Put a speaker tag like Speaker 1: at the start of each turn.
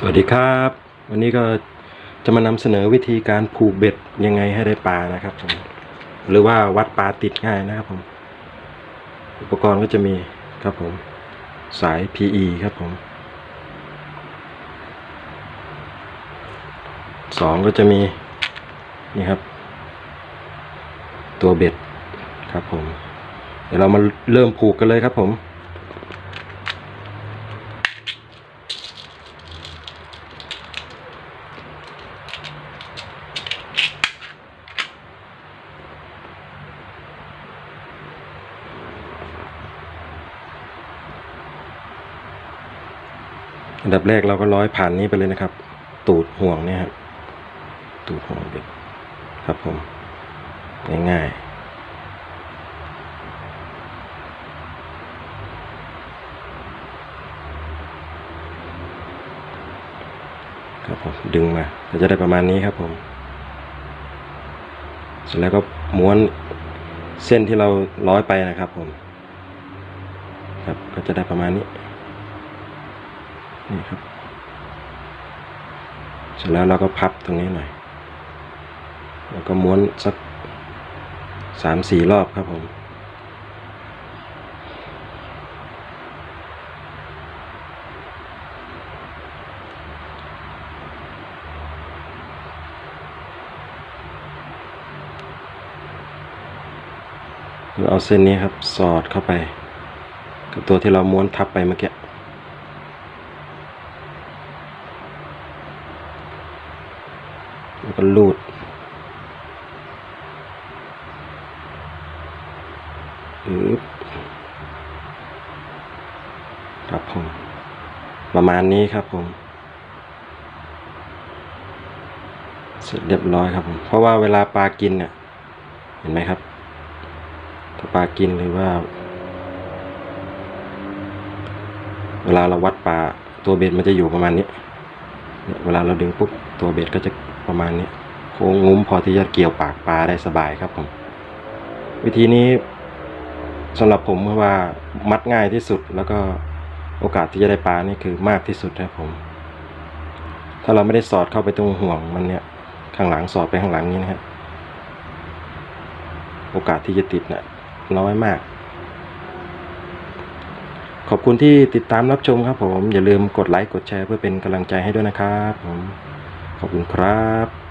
Speaker 1: สวัสดีครับ วันนี้ก็จะมานำเสนอวิธีการผูกเบ็ดยังไงให้ได้ปลานะครับผมหรือว่าวัดปลาติดง่ายนะครับผม อุปกรณ์ก็จะมีครับผม สาย PE ครับผมสองก็จะมีนี่ครับ ตัวเบ็ดครับผม เดี๋ยวเรามาเริ่มผูกกันเลยครับผม อันดับแรกเราก็ร้อยผ่านนี้ไปเลยนะครับ ตูดห่วงเนี่ยครับตูดห่วงเด็กครับผมง่ายๆครับผมดึงมาก็จะได้ประมาณนี้ครับผม เสร็จแล้วก็ม้วนเส้นที่เราร้อยไปนะครับผม ครับก็จะได้ประมาณนี้ นี่ครับ เสร็จแล้วเราก็พับตรงนี้หน่อยแล้วก็ม้วนสักสามสี่รอบครับผมเอาเส้นนี้ครับ สอดเข้าไป กับตัวที่เราม้วนทับไปเมื่อกี้ แล้วก็ลูดอึบครับผม ประมาณนี้ครับผม เสร็จเรียบร้อยครับผม เพราะว่าเวลาปลากินเนี่ย เห็นไหมครับ ถ้าปลากินหรือว่า เวลาเราวัดปลาตัวเบ็ดมันจะอยู่ประมาณนี้เนี่ยเวลาเราดึงปุ๊บตัวเบ็ดก็จะ ประมาณนี้โค้งงุ้มพอที่จะเกี่ยวปากปลาได้สบายครับผม วิธีนี้สำหรับผมเพราะว่ามัดง่ายที่สุดแล้วก็โอกาสที่จะได้ปลานี่คือมากที่สุดครับผม ถ้าเราไม่ได้สอดเข้าไปตรงห่วงมันเนี่ยข้างหลังสอดไปข้างหลังนี้นะครับโอกาสที่จะติดนี่ยน้อยมาก ขอบคุณที่ติดตามรับชมครับผม อย่าลืมกดไลค์กดแชร์เพื่อเป็นกำลังใจให้ด้วยนะครับผม ขอบคุณครับ